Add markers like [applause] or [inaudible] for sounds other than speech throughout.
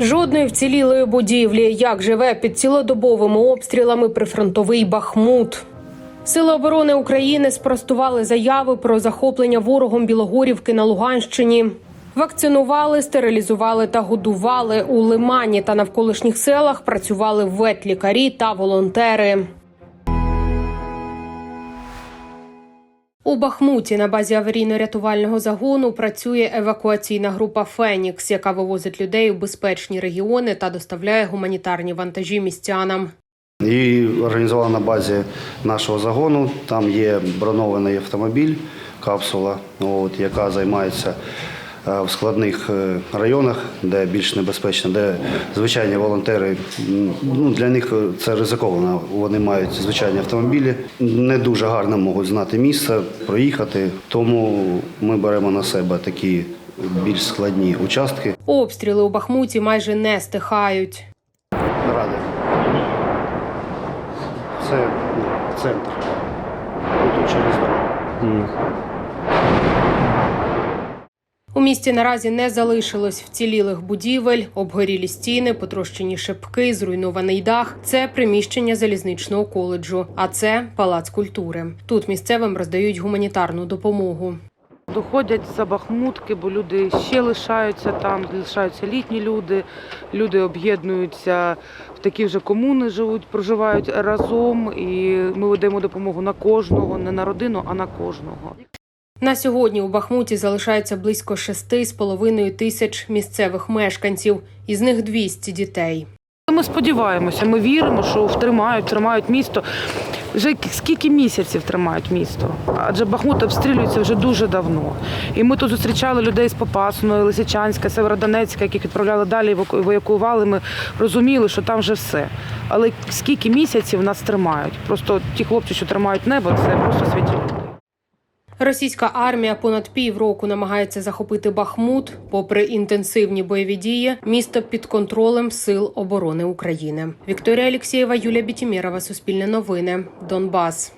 Жодної вцілілої будівлі. Як живе під цілодобовими обстрілами прифронтовий Бахмут. Сили оборони України спростували заяви про захоплення ворогом Білогорівки на Луганщині. Вакцинували, стерилізували та годували у Лимані та навколишніх селах. Працювали ветлікарі та волонтери. У Бахмуті на базі аварійно-рятувального загону працює евакуаційна група Фенікс, яка вивозить людей у безпечні регіони та доставляє гуманітарні вантажі містянам. Її організувала на базі нашого загону. Там є бронований автомобіль, капсула, от, яка займається в складних е, районах, де більш небезпечно, де звичайні волонтери, ну, для них це ризиковано. Вони мають звичайні автомобілі, не дуже гарно можуть знати місце, проїхати. Тому ми беремо на себе такі більш складні участки. Обстріли у Бахмуті майже не стихають. Ради. Це центр. Тут через дорогу. У місті наразі не залишилось вцілілих будівель, обгорілі стіни, потрощені шибки, зруйнований дах. Це приміщення залізничного коледжу, а це палац культури. Тут місцевим роздають гуманітарну допомогу. Доходять за Бахмутки, бо люди ще лишаються там, лишаються літні люди. Люди об'єднуються в такі вже комуни, живуть, проживають разом, і ми ведемо допомогу на кожного, не на родину, а на кожного. На сьогодні у Бахмуті залишається близько шести з половиною тисяч місцевих мешканців, із них 200 дітей. Ми сподіваємося, ми віримо, що втримають, тримають місто. Вже скільки місяців тримають місто? Адже Бахмут обстрілюється вже дуже давно. І ми тут зустрічали людей з Попасної, Лисичанська, Северодонецька, яких відправляли далі, еваку- евакуювали. Ми розуміли, що там вже все. Але скільки місяців нас тримають? Просто ті хлопці, що тримають небо, це просто святі. Російська армія понад півроку намагається захопити Бахмут. Попри інтенсивні бойові дії, місто під контролем сил оборони України. Вікторія Алєксєєва, Юлія Бітімєрова, Суспільне новини, Донбас.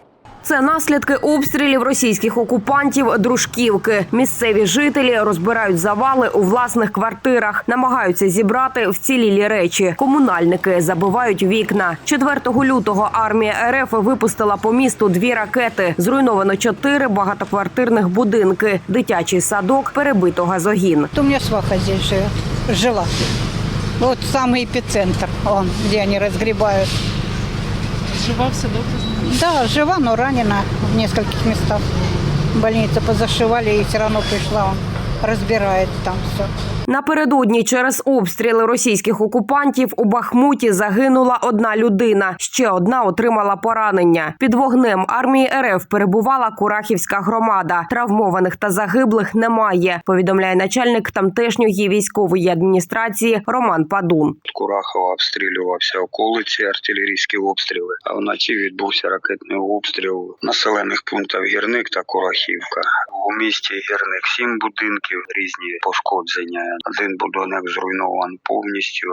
Це наслідки обстрілів російських окупантів Дружківки. Місцеві жителі розбирають завали у власних квартирах, намагаються зібрати вцілілі речі. Комунальники забивають вікна. 4 лютого армія РФ випустила по місту дві ракети. Зруйновано чотири багатоквартирних будинки, дитячий садок, перебито газогін. У меня сваха здесь жила. Вот самый эпицентр, он, где они разгребают. Жива все добре? Да, жива, но ранена в нескольких местах. Больница позашивали, и все равно пришла, он разбирает там все. Напередодні через обстріли російських окупантів у Бахмуті загинула одна людина. Ще одна отримала поранення. Під вогнем армії РФ перебувала Курахівська громада. Травмованих та загиблих немає. Повідомляє начальник тамтешньої військової адміністрації Роман Падун. Курахова обстрілювався околиці, артилерійські обстріли. А вночі відбувся ракетний обстріл населених пунктів Гірник та Курахівка. У місті Гірник сім будинків різні пошкодження. Один будинок зруйнований повністю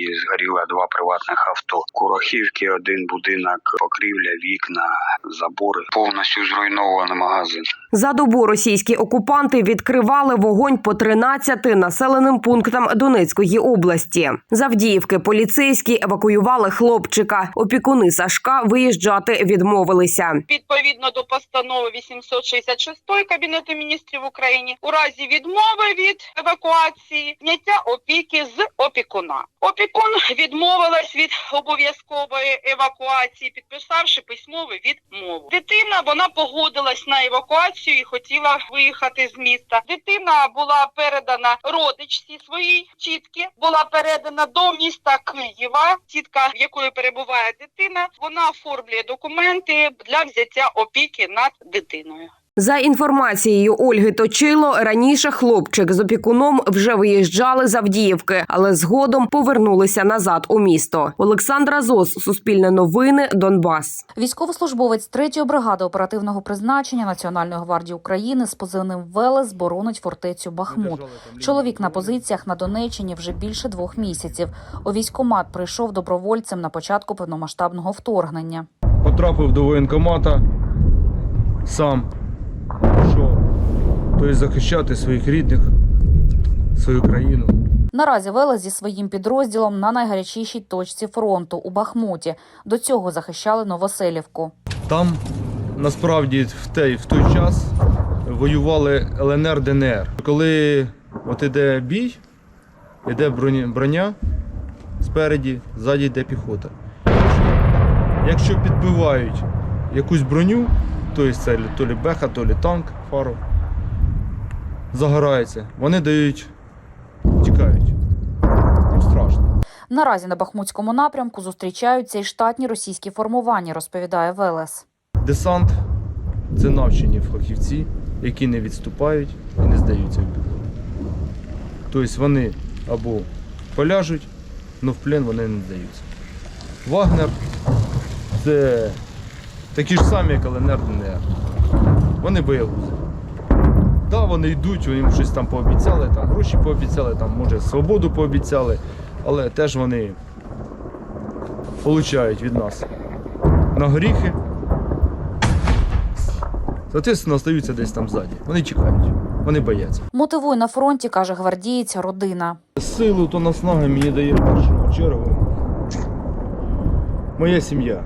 і згоріло два приватних авто. В Курахівці один будинок, покрівля, вікна, забори. Повністю зруйнований магазин. За добу російські окупанти відкривали вогонь по 13 населеним пунктам Донецької області. З Авдіївки поліцейські евакуювали хлопчика. Опікуни Сашка виїжджати відмовилися. відповідно до постанови 866 Кабінету міністрів України у разі відмови від евакуації зняття опіки з опікуна. Опікун відмовилась від обов'язкової евакуації, підписавши письмову відмову. Дитина вона погодилась на евакуацію і хотіла виїхати з міста. Дитина була передана родичці своїй тітки, була передана до міста Києва. Тітка, в якої перебуває дитина, вона оформлює документи для взяття опіки над дитиною. За інформацією Ольги Точило, раніше хлопчик з опікуном вже виїжджали з Авдіївки, але згодом повернулися назад у місто. Олександра Зос, Суспільне новини, Донбас. Військовослужбовець 3-ї бригади оперативного призначення Національної гвардії України з позивним Велес боронить фортецю Бахмут. Чоловік на позиціях на Донеччині вже більше двох місяців. У військкомат прийшов добровольцем на початку повномасштабного вторгнення. потрапив до воєнкомата сам. Що? Тобто захищати своїх рідних, свою країну. Наразі Велес зі своїм підрозділом на найгарячішій точці фронту у Бахмуті. До цього захищали Новоселівку. Там насправді в той, в той час воювали ЛНР, ДНР. Коли от іде бій, іде броня спереді, ззаді йде піхота. Якщо підбивають якусь броню, то це то лі беха, то лі танк, фару, загорається, вони дають, тікають. Їм страшно. Наразі на Бахмутському напрямку зустрічаються і штатні російські формування, розповідає Велес. Десант це навчені фахівці, які не відступають і не здаються в бій. Тобто вони або поляжуть, але в плен вони не здаються. Вагнер це такі ж самі, як ЛНР ДНР. Вони боягузи. Так, да, вони йдуть, вони їм щось там пообіцяли, там гроші пообіцяли, там, може, свободу пообіцяли, але теж вони получають від нас на горіхи. Соответственно, остаються десь там ззаді. Вони чекають, вони бояться. Мотивує на фронті, каже гвардієць, родина. Силу то наснаги мені дає в першу чергу. Моя сім'я.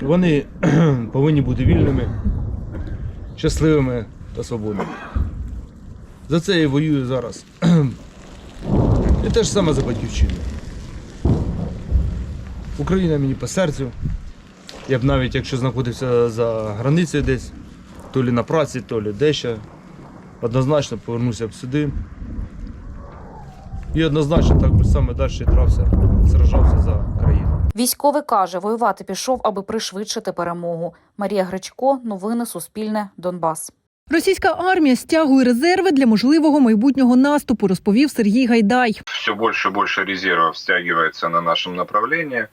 Вони [clears throat] повинні бути вільними, щасливими та свободними. За це я воюю зараз. [clears throat] І те ж саме за батьківщину. Україна мені по серцю. Я б навіть якщо знаходився за границею десь, то лі на праці, то лі дещо, однозначно повернувся б сюди І однозначно так би саме далі трався, сражався за країну. Військовий каже, воювати пішов, аби пришвидшити перемогу. Марія Гречко, новини Суспільне, Донбас. Російська армія стягує резерви для можливого майбутнього наступу, розповів Сергій Гайдай. все больше и больше резервов стягивается на нашем направлении.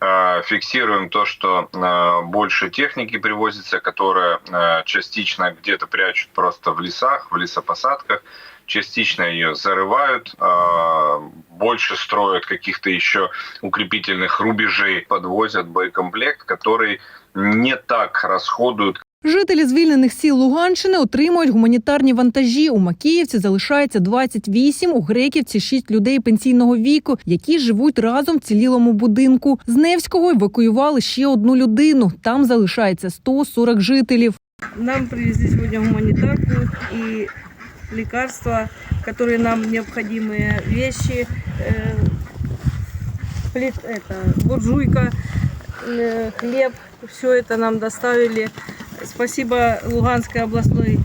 Э, Фиксируем то, что э, больше техники привозится, которая э, частично где-то прячут просто в лесах, в лесопосадках, частично ее зарывают, э, больше строят каких-то еще укрепительных рубежей, подвозят боекомплект, который не так расходуют, Жителі звільнених сіл Луганщини отримують гуманітарні вантажі. У Макіївці залишається 28, у Греківці 6 людей пенсійного віку, які живуть разом в цілілому будинку. З Невського евакуювали ще одну людину. Там залишається 140 жителів. Нам привезли сегодня гуманитарку и лекарства, которые нам необходимые, вещи, э, плит, это, буржуйка, э, хлеб, все это нам доставили. Спасибо Луганской областной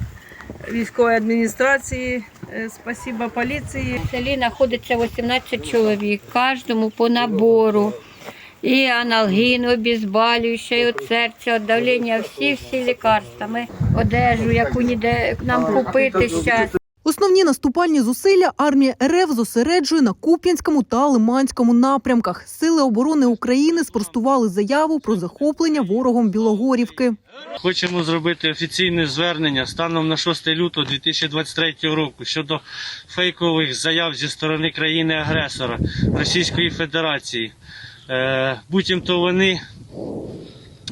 військовой администрации, э, спасибо полиции. В селі знаходиться 18 чоловік, кожному по набору. І аналгін, обізбалююче, і від серця, від давлення, всі-всі лікарства. Ми одежу, яку ніде нам купити зараз. Основні наступальні зусилля армія РФ зосереджує на Куп'янському та Лиманському напрямках. Сили оборони України спростували заяву про захоплення ворогом Білогорівки. Хочемо зробити офіційне звернення станом на 6 лютого 2023 року щодо фейкових заяв зі сторони країни-агресора Російської Федерації. Е, Буцімто вони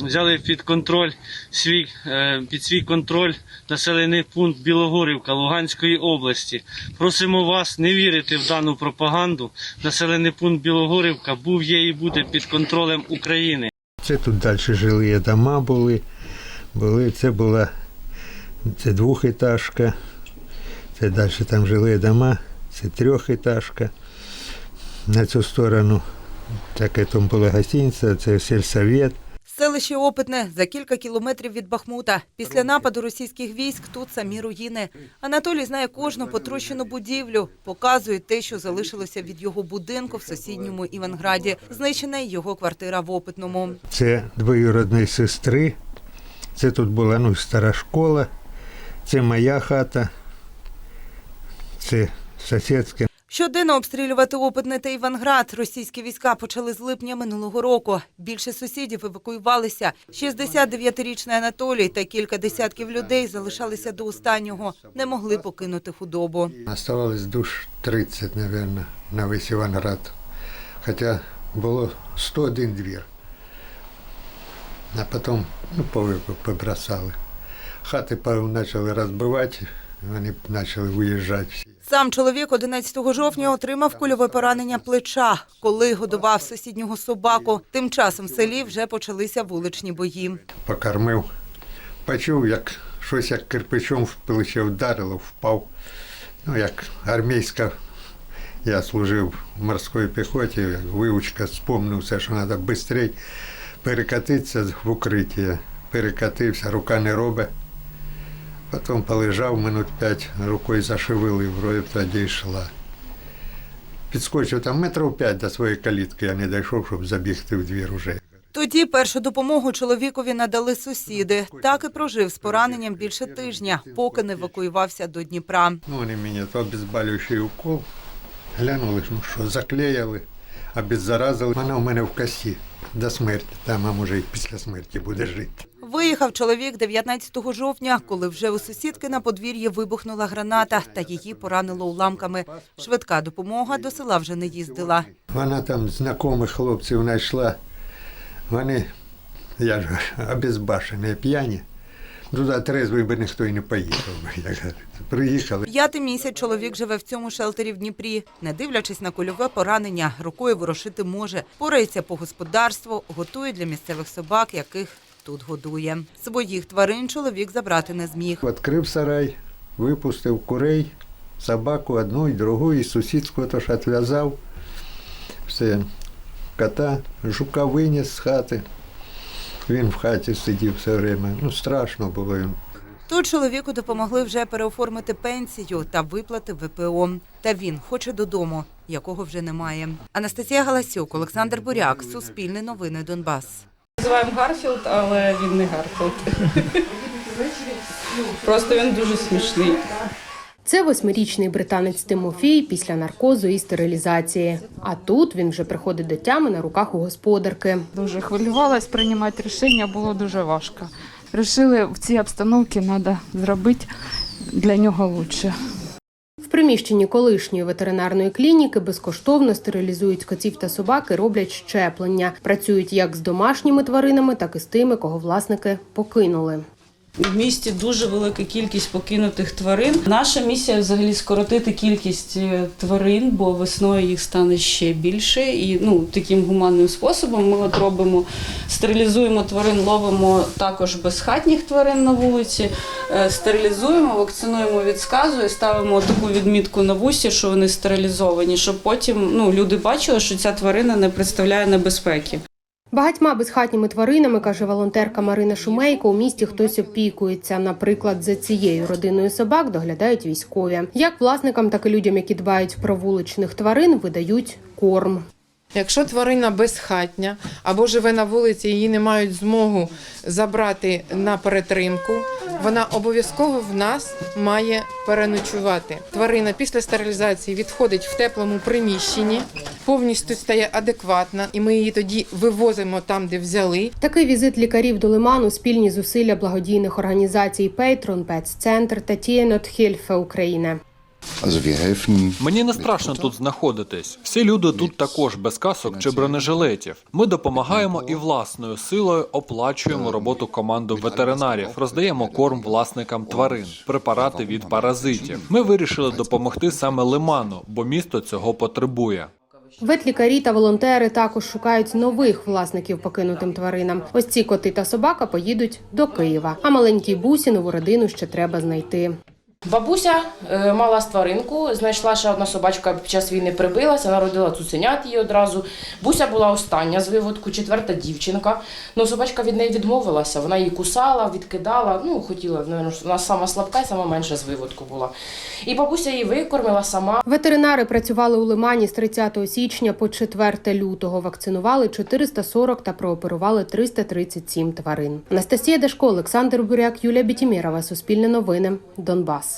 взяли під контроль свій е, під свій контроль населений пункт Білогорівка Луганської області. Просимо вас не вірити в дану пропаганду. Населений пункт Білогорівка був, є і буде під контролем України. Це тут далі жилі дома були. були. Це була це двохетажка, це далі там жилі дома, це трьохетажка. На цю сторону таке там була гостиниця, це сільсовет. Селище Опитне за кілька кілометрів від Бахмута. Після нападу російських військ тут самі руїни. Анатолій знає кожну потрощену будівлю, показує те, що залишилося від його будинку в сусідньому Іванграді. Знищена й його квартира в Опитному. Це двоюродної сестри. Це тут була ну, стара школа, це моя хата, це сусідська. Щоденно обстрілювати Опитне та Іванград. Російські війська почали з липня минулого року. Більше сусідів евакуювалися. 69-річний Анатолій та кілька десятків людей залишалися до останнього. Не могли покинути худобу. Оставалось душ 30, мабуть, на весь Іванград. Хоча було 101 двір. А потім ну, побросали. Хати почали розбивати, Вони почали виїжджати всі. Сам чоловік 11 жовтня отримав кульове поранення плеча, коли годував сусіднього собаку. Тим часом в селі вже почалися вуличні бої. Покормив. Почув, як щось як кирпичом в плече вдарило, впав. Ну, як армійська. Я служив в морській піхоті, як вивучка, спомнив все, що треба швидше перекатитися в укриття. Перекатився, рука не робить. Потім полежав минут п'ять, рукою зашивили, вроді б тоді йшла. Підскочив там метрів п'ять до своєї калітки, я не дійшов, щоб забігти в двір уже. Тоді першу допомогу чоловікові надали сусіди. Так і прожив з пораненням більше тижня, поки не евакуювався до Дніпра. Ну, вони мені то обезболюючий укол. Глянули, ну що, заклеїли, обеззаразили. Вона у мене в косі до смерті. Там, а може, і після смерті буде жити. Виїхав чоловік 19 жовтня, коли вже у сусідки на подвір'ї вибухнула граната та її поранило уламками. Швидка допомога до села вже не їздила. Вона там знайомих хлопців знайшла. Вони, я ж обезбашені, п'яні. Туди трезвий би ніхто і не поїхав. як. Приїхали. П'ятий місяць чоловік живе в цьому шелтері в Дніпрі. Не дивлячись на кульове поранення, рукою ворушити може. Порається по господарству, готує для місцевих собак, яких тут годує. Своїх тварин чоловік забрати не зміг. Відкрив сарай, випустив курей, собаку одну і другу, і сусідську теж відв'язав. Все, кота, жука виніс з хати. Він в хаті сидів все время. Ну, страшно було їм. Тут чоловіку допомогли вже переоформити пенсію та виплати ВПО. Та він хоче додому, якого вже немає. Анастасія Галасюк, Олександр Буряк, Суспільне новини Донбас. Називаємо Гарфілд, але він не Гарфілд. Просто він дуже смішний. Це восьмирічний британець Тимофій після наркозу і стерилізації. А тут він вже приходить до тями на руках у господарки. Дуже хвилювалась, приймати рішення було дуже важко. Рішили в цій обстановці треба зробити для нього краще. В приміщенні колишньої ветеринарної клініки безкоштовно стерилізують котів та собаки, роблять щеплення. Працюють як з домашніми тваринами, так і з тими, кого власники покинули. В місті дуже велика кількість покинутих тварин. Наша місія взагалі скоротити кількість е, тварин, бо весною їх стане ще більше. І ну таким гуманним способом ми от робимо, стерилізуємо тварин, ловимо також безхатніх тварин на вулиці, е, стерилізуємо, вакцинуємо від сказу і ставимо таку відмітку на вусі, що вони стерилізовані, щоб потім ну люди бачили, що ця тварина не представляє небезпеки. Багатьма безхатніми тваринами, каже волонтерка Марина Шумейко, у місті хтось опікується. Наприклад, за цією родиною собак доглядають військові. Як власникам, так і людям, які дбають про вуличних тварин, видають корм. Якщо тварина безхатня або живе на вулиці, її не мають змогу забрати на перетримку, вона обов'язково в нас має переночувати. Тварина після стерилізації відходить в теплому приміщенні, повністю стає адекватна, і ми її тоді вивозимо там, де взяли. Такий візит лікарів до лиману спільні зусилля благодійних організацій Пейтрон, Петс-центр та Тієнот Хільфе України. Мені не страшно тут знаходитись. Всі люди тут також без касок чи бронежилетів. Ми допомагаємо і власною силою оплачуємо роботу команду ветеринарів, роздаємо корм власникам тварин, препарати від паразитів. Ми вирішили допомогти саме лиману, бо місто цього потребує. Ветлікарі та волонтери також шукають нових власників покинутим тваринам. Ось ці коти та собака поїдуть до Києва. А маленькій бусі нову родину ще треба знайти. Бабуся е, мала тваринку, знайшла ще одна собачка під час війни прибилася, народила цуценят її одразу. Буся була остання з виводку, четверта дівчинка. Ну, собачка від неї відмовилася, вона її кусала, відкидала. Ну, хотіла, вона сама слабка і сама менша з виводку була. І бабуся її викормила сама. Ветеринари працювали у Лимані з 30 січня по 4 лютого. Вакцинували 440 та прооперували 337 тварин. Анастасія Дашко, Олександр Буряк, Юлія Бітімірова. Суспільне новини. Донбас.